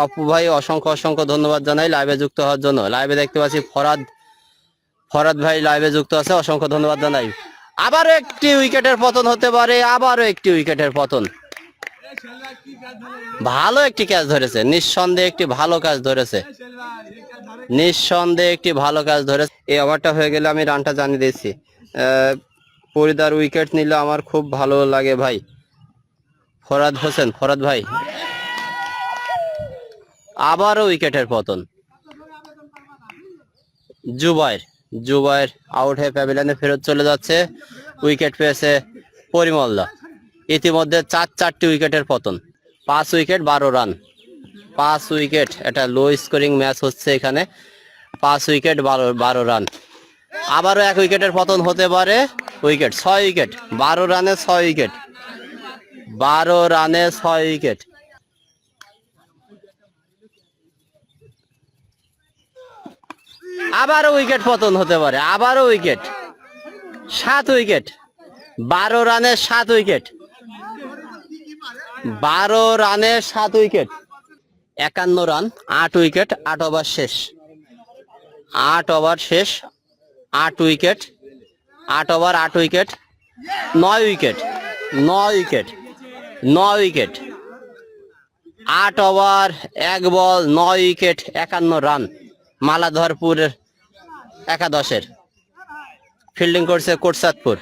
পাপ্পু ভাই, অসংখ্য অসংখ্য ধন্যবাদ জানাই লাইভে যুক্ত হওয়ার জন্য। লাইভে দেখতে পাচ্ছি ফরাদ ফরাদ ভাই লাইভে যুক্ত আছে, অসংখ্য ধন্যবাদ জানাই। আবারও একটি উইকেটের পতন হতে পারে, আবারও একটি উইকেটের পতন। ভালো একটি ক্যাচ ধরেছে, নিঃসন্দেহে একটি ভালো কাজ ধরেছে। নিঃসন্দেহে একটি ভালো কাজ ধরেছে। এই ওভারটা হয়ে গেলে আমি রানটা জানিয়ে দিয়েছি পরিদার উইকেট নিলে আমার খুব ভালো লাগে ভাই। ফরাদ হোসেন, ফরাদ ভাই। আবারও উইকেটের পতন। জুবাইর জুবাইর আউট হয়ে প্যাভিলিয়নে ফেরত চলে যাচ্ছে। উইকেট পেয়েছে পরিমলদা। ইতিমধ্যে চার চারটি উইকেটের পতন। পাঁচ উইকেট, বারো রান। পাঁচ উইকেট এটা লো স্কোরিং ম্যাচ হচ্ছে এখানে। পাঁচ উইকেট, বারো বারো রান। আবারও এক উইকেটের পতন হতে পারে। উইকেট, ছয় উইকেট, বারো রানে ছয় উইকেট। বারো রানে ছয় উইকেট। আবারও উইকেট পতন হতে পারে, আবারও উইকেট সাত উইকেট বারো রানে সাত উইকেট বারো রানে সাত উইকেট একান্ন রান, আট উইকেট আট ওভার শেষ। আট ওভার শেষ, আট উইকেট আট ওভার আট উইকেট নয় উইকেট নয় উইকেট নয় উইকেট আট ওভার এক বল নয় উইকেট একান্ন রান। মালাধরপুরের একাদশের। ফিল্ডিং করছে কোটসাদপুর।